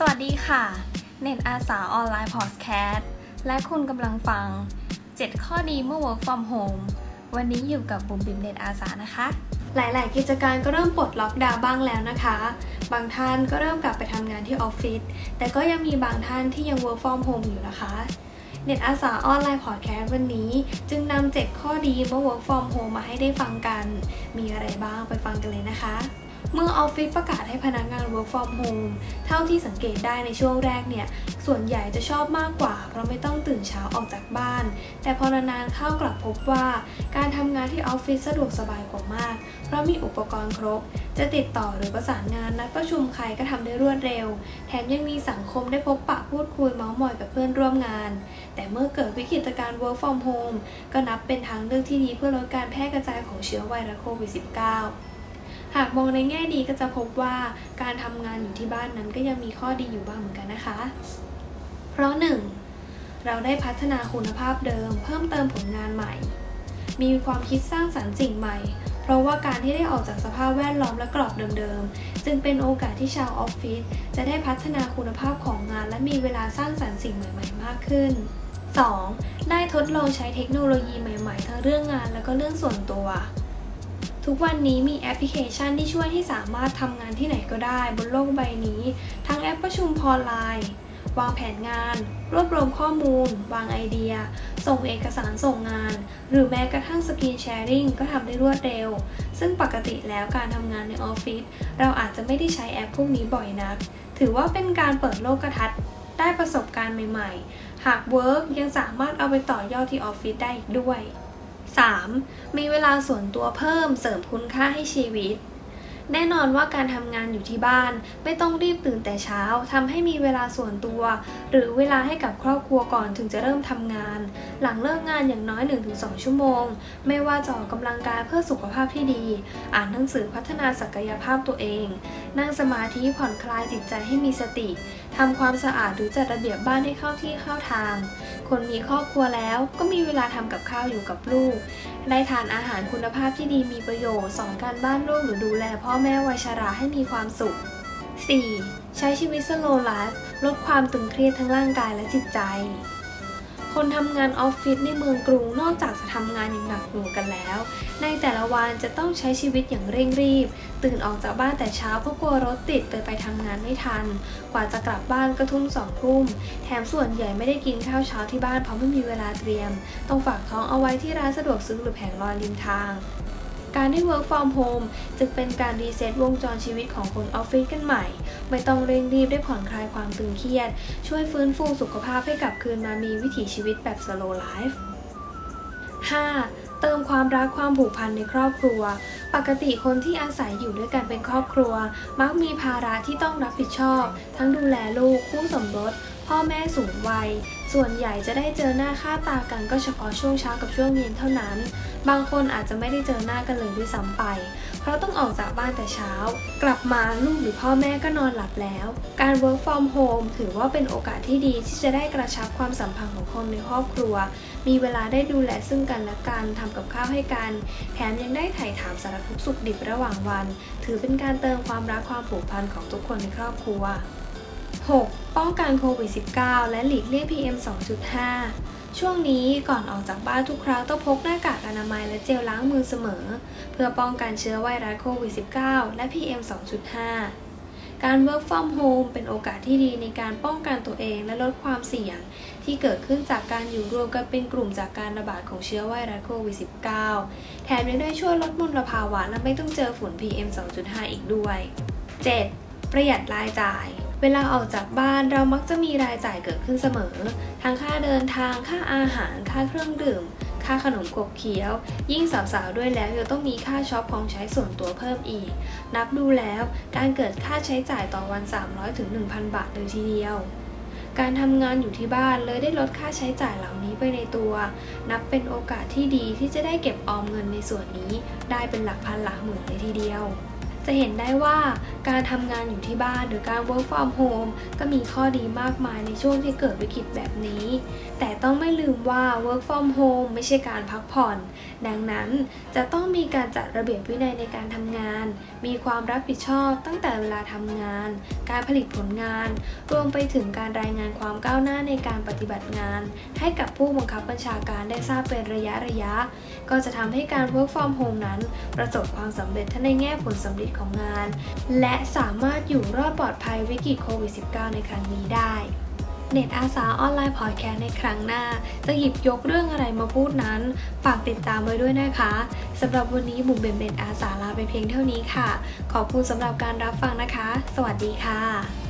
สวัสดีค่ะ เน็ตอาสาออนไลน์พอดแคสต์และคุณกำลังฟัง 7 ข้อดีเมื่อ work from home วันนี้อยู่กับบุ๋มบิมเน็ตอาสานะคะ หลาย ๆ กิจการก็เริ่มปลดล็อกดาวน์บ้างแล้วนะคะ บางท่านก็เริ่มกลับไปทำงานที่ออฟฟิศแต่ก็ยังมีบางท่านที่ยัง work from home อยู่นะคะเน็ตอาสาออนไลน์พอดแคสต์วันนี้ จึงนำ7ข้อดีเมื่อ work from home มาให้ได้ฟังกัน มีอะไรบ้างไปฟังกันเลยนะคะ เมื่อออฟฟิศประกาศให้พนักงาน work from home เท่าที่สังเกตได้ในช่วงแรกเนี่ย ส่วนใหญ่จะชอบมากกว่า เพราะไม่ต้องตื่นเช้าออกจากบ้าน แต่พอนานๆเข้ากลับพบว่า การทำงานที่ออฟฟิศสะดวกสบายกว่ามาก เพราะมีอุปกรณ์ครบ จะติดต่อหรือประสานงานนัดประชุมใครก็ทำได้รวดเร็ว แถมยังมีสังคมได้พบปะพูดคุยเมาส์มอยกับเพื่อนร่วมงาน แต่เมื่อเกิดวิกฤตการณ์ work from home ก็นับเป็นทางเลือกที่ดีเพื่อลดการแพร่กระจายของเชื้อไวรัสโควิด -19 หากมองในแง่ดีก็จะพบว่าการทำงานอยู่ที่บ้านนั้นก็ยังมีข้อดีอยู่บ้างเหมือนกันนะคะ เพราะ 1. เราได้พัฒนาคุณภาพเดิม เพิ่มเติมผลงานใหม่ มีความคิดสร้างสรรค์สิ่งใหม่ เพราะว่าการที่ได้ออกจากสภาพแวดล้อมและกรอบเดิมๆ จึงเป็นโอกาสที่ชาวออฟฟิศจะได้พัฒนาคุณภาพของงาน และมีเวลาสร้างสรรค์สิ่งใหม่ ๆ มากขึ้น 2. ได้ทดลองใช้เทคโนโลยีใหม่ ๆ ทั้งเรื่องงานและก็เรื่องส่วนตัว ทุกวันนี้มีแอปพลิเคชันที่ช่วยให้สามารถทำงานที่ไหนก็ได้บนโลกใบนี้ ทั้งแอปประชุมออนไลน์ วางแผนงาน รวบรวมข้อมูล วางไอเดีย ส่งเอกสารส่งงาน หรือแม้กระทั่งสกรีนแชร์ริงก็ทำได้รวดเร็ว ซึ่งปกติแล้วการทำงานในออฟฟิศเราอาจจะไม่ได้ใช้แอปพวกนี้บ่อยนัก ถือว่าเป็นการเปิดโลกทัศน์ได้ประสบการณ์ใหม่ ๆ หากเวิร์กยังสามารถเอาไปต่อยอดที่ออฟฟิศได้อีกด้วย 3. มีเวลาส่วนตัวเพิ่มเสริมคุณค่าให้ชีวิต แน่นอนว่าการทำงานอยู่ที่บ้าน ไม่ต้องรีบตื่นแต่เช้าทำให้มีเวลาส่วนตัว หรือเวลาให้กับครอบครัวก่อนถึงจะเริ่มทำงาน หลังเลิกงานอย่างน้อย 1-2 ชั่วโมง ไม่ว่าจะออกกำลังกายเพื่อสุขภาพที่ดี อ่านหนังสือพัฒนาศักยภาพตัวเองนั่งสมาธิผ่อนคลายจิตใจให้มีสติทำความสะอาดหรือจัดระเบียบบ้านให้เข้าที่เข้าทาง คนมีครอบครัวแล้วก็มีเวลาทำกับข้าวอยู่กับลูก ได้ทานอาหารคุณภาพที่ดีมีประโยชน์สอนการบ้านลูกหรือดูแลพ่อแม่วัยชราให้มีความสุข 4. ใช้ชีวิตสโลว์ไลฟ์ลดความตึงเครียดทั้งร่างกายและจิตใจ คนทำงานออฟฟิศในเมืองกรุงนอกจากจะทำงานอย่างหนักหน่วงกันแล้ว ในแต่ละวันจะต้องใช้ชีวิตอย่างเร่งรีบ ตื่นออกจากบ้านแต่เช้าเพราะกลัวรถติดเลยไปทำงานไม่ทัน กว่าจะกลับบ้านก็ทุ่มสองทุ่ม แถมส่วนใหญ่ไม่ได้กินข้าวเช้าที่บ้านเพราะไม่มีเวลาเตรียม ต้องฝากท้องเอาไว้ที่ร้านสะดวกซื้อหรือแผงลอยริมทาง การได้ work from home จึงเป็นการรีเซ็ตวงจรชีวิตของคนออฟฟิศกันใหม่ ไม่ต้องเร่งรีบได้ผ่อนคลายความตึงเครียด ช่วยฟื้นฟูสุขภาพให้กลับคืนมามีวิถีชีวิตแบบ slow life 5. เติมความรักความผูกพันในครอบครัว ปกติคนที่อาศัยอยู่ด้วยกันเป็นครอบครัว มักมีภาระที่ต้องรับผิดชอบ ทั้งดูแลลูกคู่สมรส พ่อแม่สูงวัย ส่วนใหญ่จะได้เจอหน้าค่าตากันก็เฉพาะช่วงเช้ากับช่วงเย็นเท่านั้น บางคนอาจจะไม่ได้เจอหน้ากันเลยด้วยซ้ำไป เพราะต้องออกจากบ้านแต่เช้า กลับมาลูกหรือพ่อแม่ก็นอนหลับแล้ว การ work from home ถือว่าเป็นโอกาสที่ดีที่จะได้กระชับความสัมพันธ์ของคนในครอบครัว มีเวลาได้ดูแลซึ่งกันและกันทำกับข้าวให้กัน แถมยังได้ไถ่าถามสารทุกข์สุขดิบระหว่างวัน ถือเป็นการเติมความรักความผูกพันของทุกคนในครอบครัว 6. ป้องกันโควิด -19 และหลีกเลี่ยง PM 2.5 ช่วงนี้ก่อนออกจากบ้านทุกครั้งต้องพกหน้ากากอนามัยและเจลล้างมือเสมอ เพื่อป้องกันเชื้อไวรัสโควิด -19 และ PM 2.5 การ work from home เป็นโอกาสที่ดีในการป้องกันตัวเองและลดความเสี่ยง ที่เกิดขึ้นจากการอยู่รวมกันเป็นกลุ่มจากการระบาดของเชื้อไวรัสโควิด -19 แถมยังได้ช่วยลดมลภาวะและไม่ต้องเจอฝุ่น PM 2.5 อีกด้วย 7. ประหยัดรายจ่าย เวลาออกจากบ้านเรามักจะมีรายจ่ายเกิดขึ้นเสมอ ทั้งค่าเดินทาง ค่าอาหาร ค่าเครื่องดื่ม ค่าขนมกบเคี้ยว ยิ่งสาวๆด้วยแล้วยังต้องมีค่าช็อปของใช้ส่วนตัวเพิ่มอีก นับดูแล้วการเกิดค่าใช้จ่ายต่อวัน 300ถึง1,000 บาทเลยทีเดียว การทำงานอยู่ที่บ้านเลยได้ลดค่าใช้จ่ายเหล่านี้ไปในตัว นับเป็นโอกาสที่ดีที่จะได้เก็บออมเงินในส่วนนี้ ได้เป็นหลักพันหลักหมื่นเลยทีเดียว จะเห็นได้ว่าการทำงานอยู่ที่บ้านหรือการ work from home ก็มีข้อดีมากมายในช่วงที่เกิดวิกฤตแบบนี้ แต่ต้องไม่ลืมว่า work from home ไม่ใช่การพักผ่อน ดังนั้นจะต้องมีการจัดระเบียบวินัยในการทำงาน มีความรับผิดชอบตั้งแต่เวลาทำงาน การผลิตผลงาน รวมไปถึงการรายงานความก้าวหน้าในการปฏิบัติงาน ให้กับผู้บังคับบัญชาการได้ทราบเป็นระยะระยะ ก็จะทำให้การ work from home นั้น ประสบความสำเร็จทั้งในแง่ผลสำเร็จของงาน และสามารถอยู่รอดปลอดภัยวิกฤตโควิด -19 ในครั้งนี้ได้เน็ตอาสาออนไลน์พอดแคสต์ในครั้งหน้า จะหยิบยกเรื่องอะไรมาพูดนั้น ฝากติดตามไว้ด้วยนะคะสำหรับวันนี้บุ๋มเบมเน็ตอาสาลาไปเพียงเท่านี้ค่ะ ขอบคุณสำหรับการรับฟังนะคะ สวัสดีค่ะ